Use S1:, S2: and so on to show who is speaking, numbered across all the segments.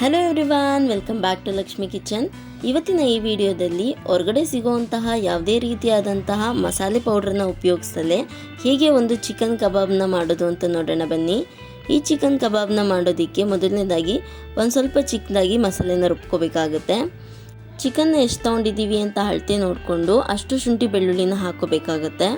S1: Hello everyone welcome back to Lakshmi kitchen ಇವತ್ತಿನ ಈ ವಿಡಿಯೋದಲ್ಲಿ ಹೊರಗಡೆ ಸಿಗುವಂತಹ ಯಾವುದೇ ರೀತಿಯಾದಂತಹ ಮಸಾಲೆ ಪೌಡ್ರನ್ನ ಉಪಯೋಗಿಸದೆ ಹೇಗೆ ಒಂದು ಚಿಕನ್ ಕಬಾಬ್ನ ಮಾಡೋದು ಅಂತ ನೋಡೋಣ ಬನ್ನಿ. ಈ ಚಿಕನ್ ಕಬಾಬ್ನ ಮಾಡೋದಕ್ಕೆ ಮೊದಲನೇದಾಗಿ ಒಂದು ಸ್ವಲ್ಪ ಚಿಕ್ಕದಾಗಿ ಮಸಾಲೆನ ರುಬ್ಕೋಬೇಕಾಗುತ್ತೆ. ಚಿಕನ್ನ ಎಷ್ಟು ತೊಗೊಂಡಿದ್ದೀವಿ ಅಂತ ಅಳತೆ ನೋಡಿಕೊಂಡು ಅಷ್ಟು ಶುಂಠಿ ಬೆಳ್ಳುಳ್ಳಿನ ಹಾಕೋಬೇಕಾಗುತ್ತೆ.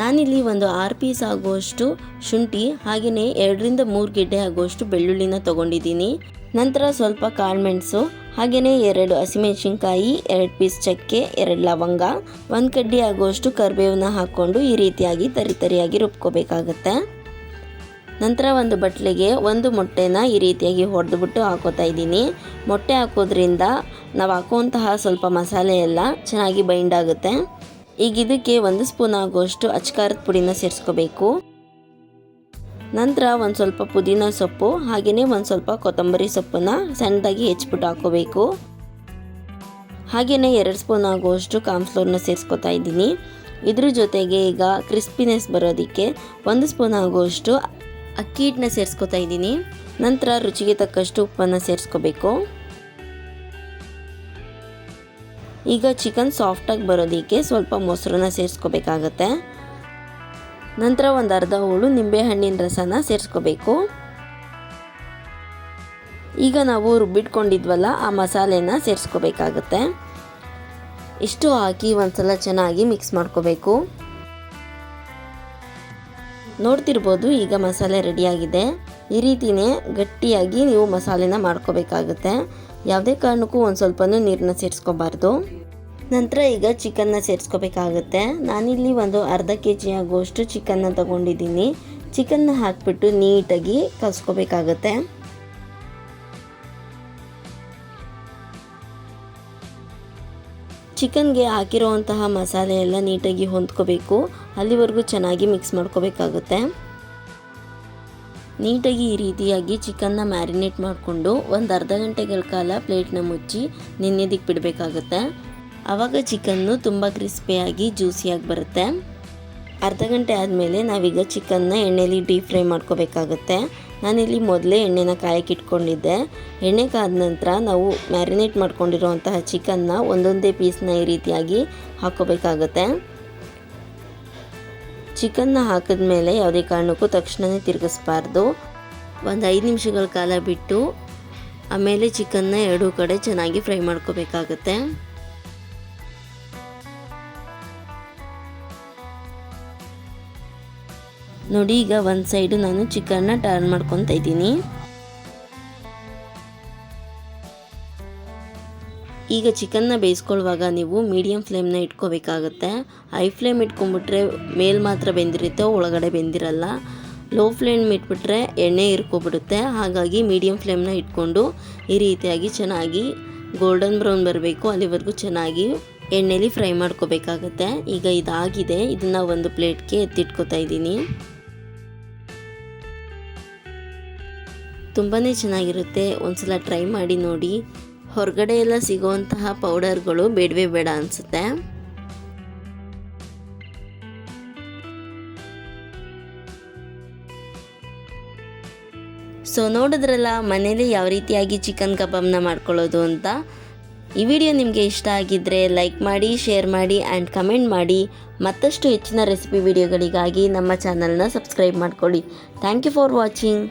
S1: ನಾನಿಲ್ಲಿ ಒಂದು ಆರು ಪೀಸ್ ಆಗುವಷ್ಟು ಶುಂಠಿ ಹಾಗೆಯೇ ಎರಡರಿಂದ ಮೂರು ಗೆಡ್ಡೆ ಆಗುವಷ್ಟು ಬೆಳ್ಳುಳ್ಳಿನ ತೊಗೊಂಡಿದ್ದೀನಿ. ನಂತರ ಸ್ವಲ್ಪ ಕಾಳುಮೆಣಸು ಹಾಗೆಯೇ ಎರಡು ಹಸಿಮೆಣಸಿನ್ಕಾಯಿ, ಎರಡು ಪೀಸ್ ಚಕ್ಕೆ, ಎರಡು ಲವಂಗ, ಒಂದು ಕಡ್ಡಿ ಆಗುವಷ್ಟು ಕರಿಬೇವನ್ನ ಹಾಕ್ಕೊಂಡು ಈ ರೀತಿಯಾಗಿ ತರಿ ತರಿಯಾಗಿ ರುಬ್ಕೋಬೇಕಾಗತ್ತೆ. ನಂತರ ಒಂದು ಬಟ್ಲಿಗೆ ಒಂದು ಮೊಟ್ಟೆನ ಈ ರೀತಿಯಾಗಿ ಹೊಡೆದ್ಬಿಟ್ಟು ಹಾಕೋತಾ ಇದ್ದೀನಿ. ಮೊಟ್ಟೆ ಹಾಕೋದ್ರಿಂದ ನಾವು ಹಾಕುವಂತಹ ಸ್ವಲ್ಪ ಮಸಾಲೆ ಎಲ್ಲ ಚೆನ್ನಾಗಿ ಬೈಂಡ್ ಆಗುತ್ತೆ. ಈಗ ಇದಕ್ಕೆ ಒಂದು ಸ್ಪೂನ್ ಆಗುವಷ್ಟು ಅಚ್ಕಾರದ ಪುಡಿನ ಸೇರಿಸ್ಕೋಬೇಕು. ನಂತರ ಒಂದು ಸ್ವಲ್ಪ ಪುದೀನ ಸೊಪ್ಪು ಹಾಗೆಯೇ ಒಂದು ಸ್ವಲ್ಪ ಕೊತ್ತಂಬರಿ ಸೊಪ್ಪನ್ನು ಸಣ್ಣದಾಗಿ ಹೆಚ್ಚಿಬಿಟ್ಟು ಹಾಕೋಬೇಕು. ಹಾಗೆಯೇ ಎರಡು ಸ್ಪೂನ್ ಆಗುವಷ್ಟು ಕಾಮ್ಫ್ಲೋರ್ನ ಸೇರಿಸ್ಕೊತಾ ಇದ್ದೀನಿ. ಇದ್ರ ಜೊತೆಗೆ ಈಗ ಕ್ರಿಸ್ಪಿನೆಸ್ ಬರೋದಕ್ಕೆ ಒಂದು ಸ್ಪೂನ್ ಆಗುವಷ್ಟು ಅಕ್ಕಿ ಹಿಟ್ಟನ್ನ ಸೇರಿಸ್ಕೊತಾ ಇದ್ದೀನಿ. ನಂತರ ರುಚಿಗೆ ತಕ್ಕಷ್ಟು ಉಪ್ಪನ್ನು ಸೇರಿಸ್ಕೋಬೇಕು. ಈಗ ಚಿಕನ್ ಸಾಫ್ಟಾಗಿ ಬರೋದಕ್ಕೆ ಸ್ವಲ್ಪ ಮೊಸರನ್ನ ಸೇರಿಸ್ಕೋಬೇಕಾಗತ್ತೆ. ನಂತರ ಒಂದು ಅರ್ಧ ಹೋಳು ನಿಂಬೆಹಣ್ಣಿನ ರಸನ ಸೇರಿಸ್ಕೋಬೇಕು. ಈಗ ನಾವು ರುಬ್ಬಿಟ್ಕೊಂಡಿದ್ವಲ್ಲ, ಆ ಮಸಾಲೆನ ಸೇರಿಸ್ಕೋಬೇಕಾಗತ್ತೆ. ಇಷ್ಟು ಹಾಕಿ ಒಂದ್ಸಲ ಚೆನ್ನಾಗಿ ಮಿಕ್ಸ್ ಮಾಡ್ಕೋಬೇಕು. ನೋಡ್ತಿರ್ಬೋದು ಈಗ ಮಸಾಲೆ ರೆಡಿಯಾಗಿದೆ. ಈ ರೀತಿಯೇ ಗಟ್ಟಿಯಾಗಿ ನೀವು ಮಸಾಲೆನ ಮಾಡ್ಕೋಬೇಕಾಗುತ್ತೆ. ಯಾವುದೇ ಕಾರಣಕ್ಕೂ ಒಂದು ಸ್ವಲ್ಪನೂ ನೀರನ್ನ ಸೇರಿಸ್ಕೋಬಾರ್ದು. ನಂತರ ಈಗ ಚಿಕನ್ನ ಸೇರಿಸ್ಕೋಬೇಕಾಗುತ್ತೆ. ನಾನಿಲ್ಲಿ ಒಂದು ಅರ್ಧ ಕೆ ಜಿ ಆಗುವಷ್ಟು ಚಿಕನ್ನ ತಗೊಂಡಿದ್ದೀನಿ. ಚಿಕನ್ನ ಹಾಕಿಬಿಟ್ಟು ನೀಟಾಗಿ ಕಲಿಸ್ಕೋಬೇಕಾಗತ್ತೆ. ಚಿಕನ್ಗೆ ಹಾಕಿರುವಂತಹ ಮಸಾಲೆ ಎಲ್ಲ ನೀಟಾಗಿ ಹೊಂದ್ಕೋಬೇಕು. ಅಲ್ಲಿವರೆಗೂ ಚೆನ್ನಾಗಿ ಮಿಕ್ಸ್ ಮಾಡ್ಕೋಬೇಕಾಗುತ್ತೆ. ನೀಟಾಗಿ ಈ ರೀತಿಯಾಗಿ ಚಿಕನ್ನ ಮ್ಯಾರಿನೇಟ್ ಮಾಡಿಕೊಂಡು ಒಂದು ಅರ್ಧ ಗಂಟೆಗಳ ಕಾಲ ಪ್ಲೇಟ್ನ ಮುಚ್ಚಿ ನೆನೆಯೋದಕ್ಕೆ ಬಿಡಬೇಕಾಗುತ್ತೆ ಆವಾಗ ಚಿಕನ್ನು ತುಂಬ ಕ್ರಿಸ್ಪಿಯಾಗಿ ಜ್ಯೂಸಿಯಾಗಿ ಬರುತ್ತೆ. ಅರ್ಧ ಗಂಟೆ ಆದಮೇಲೆ ನಾವೀಗ ಚಿಕನ್ನ ಎಣ್ಣೆಲಿ ಡೀಪ್ ಫ್ರೈ ಮಾಡ್ಕೋಬೇಕಾಗುತ್ತೆ. ನಾನಿಲ್ಲಿ ಮೊದಲೇ ಎಣ್ಣೆನ ಕಾಯಕ್ಕೆ ಇಟ್ಕೊಂಡಿದ್ದೆ. ಎಣ್ಣೆ ಕಾದ ನಂತರ ನಾವು ಮ್ಯಾರಿನೇಟ್ ಮಾಡ್ಕೊಂಡಿರುವಂತಹ ಚಿಕನ್ನ ಒಂದೊಂದೇ ಪೀಸ್ನ ಈ ರೀತಿಯಾಗಿ ಹಾಕೋಬೇಕಾಗುತ್ತೆ. ಚಿಕನ್ನ ಹಾಕಿದ್ಮೇಲೆ ಯಾವುದೇ ಕಾರಣಕ್ಕೂ ತಕ್ಷಣವೇ ತಿರುಗಿಸ್ಬಾರ್ದು. ಒಂದು ಐದು ನಿಮಿಷಗಳ ಕಾಲ ಬಿಟ್ಟು ಆಮೇಲೆ ಚಿಕನ್ನ ಎರಡೂ ಕಡೆ ಚೆನ್ನಾಗಿ ಫ್ರೈ ಮಾಡ್ಕೋಬೇಕಾಗತ್ತೆ. ನೋಡಿ, ಈಗ ಒಂದು ಸೈಡು ನಾನು ಚಿಕನ್ನ ಟರ್ನ್ ಮಾಡ್ಕೊತಾ ಇದ್ದೀನಿ. ಈಗ ಚಿಕನ್ನ ಬೇಯಿಸ್ಕೊಳ್ಳುವಾಗ ನೀವು ಮೀಡಿಯಮ್ ಫ್ಲೇಮ್ನ ಇಟ್ಕೋಬೇಕಾಗುತ್ತೆ. ಹೈ ಫ್ಲೇಮ್ ಇಟ್ಕೊಂಡ್ಬಿಟ್ರೆ ಮೇಲ್ ಮಾತ್ರ ಬೆಂದಿರುತ್ತೆ, ಒಳಗಡೆ ಬೆಂದಿರಲ್ಲ. ಲೋ ಫ್ಲೇಮ್ ಇಟ್ಬಿಟ್ರೆ ಎಣ್ಣೆ ಇರ್ಕೊಬಿಡುತ್ತೆ. ಹಾಗಾಗಿ ಮೀಡಿಯಮ್ ಫ್ಲೇಮ್ನ ಇಟ್ಕೊಂಡು ಈ ರೀತಿಯಾಗಿ ಚೆನ್ನಾಗಿ ಗೋಲ್ಡನ್ ಬ್ರೌನ್ ಬರಬೇಕು. ಅಲ್ಲಿವರೆಗೂ ಚೆನ್ನಾಗಿ ಎಣ್ಣೆಲಿ ಫ್ರೈ ಮಾಡ್ಕೋಬೇಕಾಗತ್ತೆ. ಈಗ ಇದಾಗಿದೆ. ಇದನ್ನು ಒಂದು ಪ್ಲೇಟ್ಗೆ ಎತ್ತಿಟ್ಕೋತಾ ಇದ್ದೀನಿ. ತುಂಬಾ ಚೆನ್ನಾಗಿರುತ್ತೆ. ಒಂದ್ಸಲ ಟ್ರೈ ಮಾಡಿ ನೋಡಿ. ಹೊರಗಡೆ ಎಲ್ಲ ಸಿಗೋವಂತಹ ಪೌಡರ್ಗಳು ಬೇಡವೇ ಬೇಡ ಅನಿಸುತ್ತೆ. ಸೊ ನೋಡಿದ್ರಲ್ಲ ಮನೇಲಿ ಯಾವ ರೀತಿಯಾಗಿ ಚಿಕನ್ ಕಬಾಬ್ನ ಮಾಡ್ಕೊಳ್ಳೋದು ಅಂತ? ಈ ವಿಡಿಯೋ ನಿಮಗೆ ಇಷ್ಟ ಆಗಿದ್ದರೆ ಲೈಕ್ ಮಾಡಿ ಶೇರ್ ಮಾಡಿ ಆ್ಯಂಡ್ ಕಮೆಂಟ್ ಮಾಡಿ. ಮತ್ತಷ್ಟು ಹೆಚ್ಚಿನ ರೆಸಿಪಿ ವಿಡಿಯೋಗಳಿಗಾಗಿ ನಮ್ಮ ಚಾನಲ್ನ ಸಬ್ಸ್ಕ್ರೈಬ್ ಮಾಡ್ಕೊಳ್ಳಿ. Thank you for watching